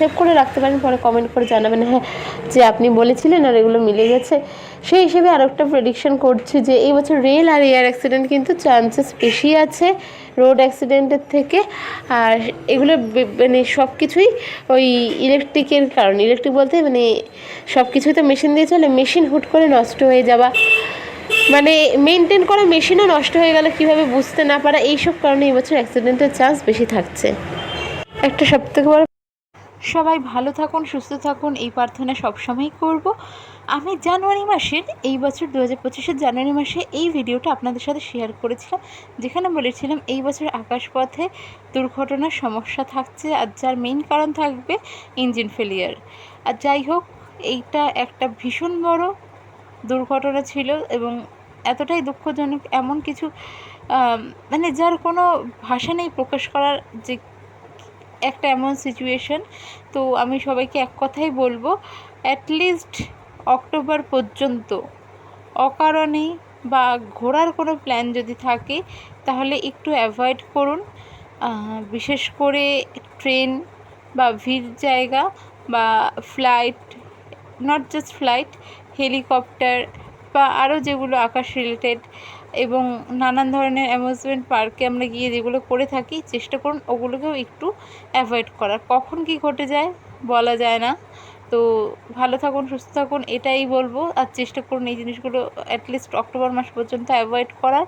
Save করে রাখতে পারেন, পরে কমেন্ট করে জানাবেন হ্যাঁ যে আপনি বলেছিলেন আর এগুলো মিলে গেছে। সেই হিসেবে আরও একটা প্রেডিকশন করছি যে এই বছর রেল আর এয়ার অ্যাক্সিডেন্ট কিন্তু চান্সেস বেশি আছে রোড অ্যাক্সিডেন্টের থেকে। আর এগুলো মানে সব কিছুই ওই ইলেকট্রিকের কারণ। ইলেকট্রিক বলতে মানে সব কিছুই তো মেশিন দিয়ে চলে মেশিন হুট করে নষ্ট হয়ে যাওয়া। মানে মেনটেন করা মেশিনও নষ্ট হয়ে গেলে, কীভাবে বুঝতে না পারা, এইসব কারণে এই বছর অ্যাক্সিডেন্টের চান্স বেশি থাকছে। একটা সবথেকে বড় সবাই ভালো থাকুন, সুস্থ থাকুন, এই প্রার্থনা সবসময়ই করব। আমি জানুয়ারি মাসের, এই বছর দু হাজার পঁচিশের জানুয়ারি মাসে এই ভিডিওটা আপনাদের সাথে শেয়ার করেছিলাম, যেখানে বলেছিলাম এই বছর আকাশপথে দুর্ঘটনার সমস্যা থাকছে আর যার মেইন কারণ থাকবে ইঞ্জিন ফেলিয়ার আর যাই হোক, এইটা একটা ভীষণ বড় দুর্ঘটনা ছিল এবং এতটাই দুঃখজনক এমন কিছু মানে যার কোনো ভাষা নেই প্রকাশ করার যে একটা এমন সিচুয়েশন তো আমি সবাইকে এক কথাই বলব অ্যাটলিস্ট অক্টোবর পর্যন্ত অকারণে বা ঘোরার কোনো প্ল্যান যদি থাকে, তাহলে একটু অ্যাভয়েড করুন। বিশেষ করে ট্রেন বা ভিড় জায়গা বা flight not just flight helicopter বা আরও যেগুলো আকাশ রিলেটেড এবং নানান ধরনের অ্যামিউজমেন্ট পার্কে আমরা গিয়ে যেগুলো করে থাকি, চেষ্টা করুন ওগুলোকেও একটু অ্যাভয়েড করার। কখন কি ঘটে যায় বলা যায় না। তো ভালো থাকুন, সুস্থ থাকুন, এটাই বলব। আর চেষ্টা করুন এই জিনিসগুলো অ্যাটলিস্ট অক্টোবর মাস পর্যন্ত অ্যাভয়েড করার।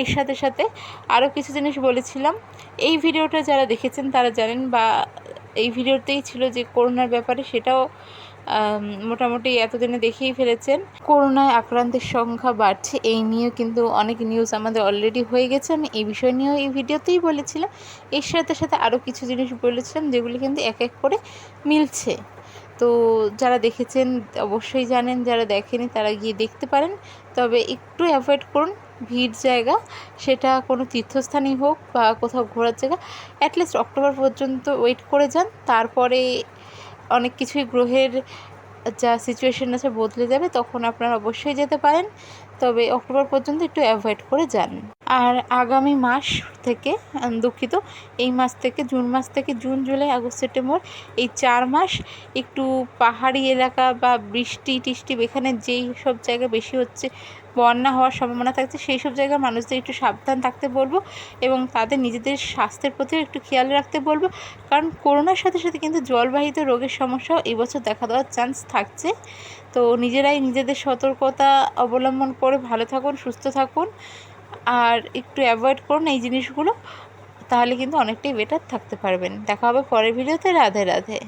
এর সাথে সাথে আরও কিছু জিনিস বলেছিলাম। এই ভিডিওটা যারা দেখেছেন তারা জানেন বা এই ভিডিওতেই ছিল যে করোনার ব্যাপারে সেটাও মোটামুটি এতদিনে দেখেই ফেলেছেন। করোনায় আক্রান্তের সংখ্যা বাড়ছে, এই নিয়েও কিন্তু অনেক নিউজ আমাদের অলরেডি হয়ে গেছে। আমি এই বিষয় নিয়েও এই ভিডিওতেই বলেছিলাম। এর সাথে সাথে আরও কিছু জিনিস বলেছিলাম যেগুলি কিন্তু এক এক করে মিলছে। তো যারা দেখেছেন, অবশ্যই জানেন, যারা দেখেনি তারা গিয়ে দেখতে পারেন। তবে একটু অ্যাভয়েড করুন, ভিড় জায়গা, সেটা কোনো তীর্থস্থানই হোক বা কোথাও ঘোরার জায়গা। অ্যাটলিস্ট অক্টোবর পর্যন্ত ওয়েট করে যান। তারপরে অনেক কিছুই গ্রহের যা সিচুয়েশন আছে বদলে যাবে, তখন আপনারা অবশ্যই যেতে পারেন। তবে অক্টোবর পর্যন্ত একটু অ্যাভয়েড করে যান। আর আগামী মাস থেকে দুঃখিত, এই মাস থেকে, জুন মাস থেকে জুন, জুলাই, আগস্ট, সেপ্টেম্বর, এই চার মাস একটু পাহাড়ি এলাকা বা বৃষ্টি টিষ্টি, এখানে যেই সব জায়গা বেশি হচ্ছে, বন্যা হওয়ার সম্ভাবনা থাকছে, সেই সব জায়গার মানুষদের একটু সাবধান থাকতে বলব এবং তাদের নিজেদের স্বাস্থ্যের প্রতিও একটু খেয়াল রাখতে বলব। কারণ করোনার সাথে সাথে কিন্তু জলবাহিত রোগের সমস্যাও এবছর দেখা দেওয়ার চান্স থাকছে। তো নিজেরাই নিজেদের সতর্কতা অবলম্বন করে ভালো থাকুন, সুস্থ থাকুন। আর একটু অ্যাভয়েড করুন এই জিনিসগুলো, তাহলে কিন্তু অনেকটাই বেটার থাকতে পারবেন। দেখা হবে পরের ভিডিওতে রাধে রাধে।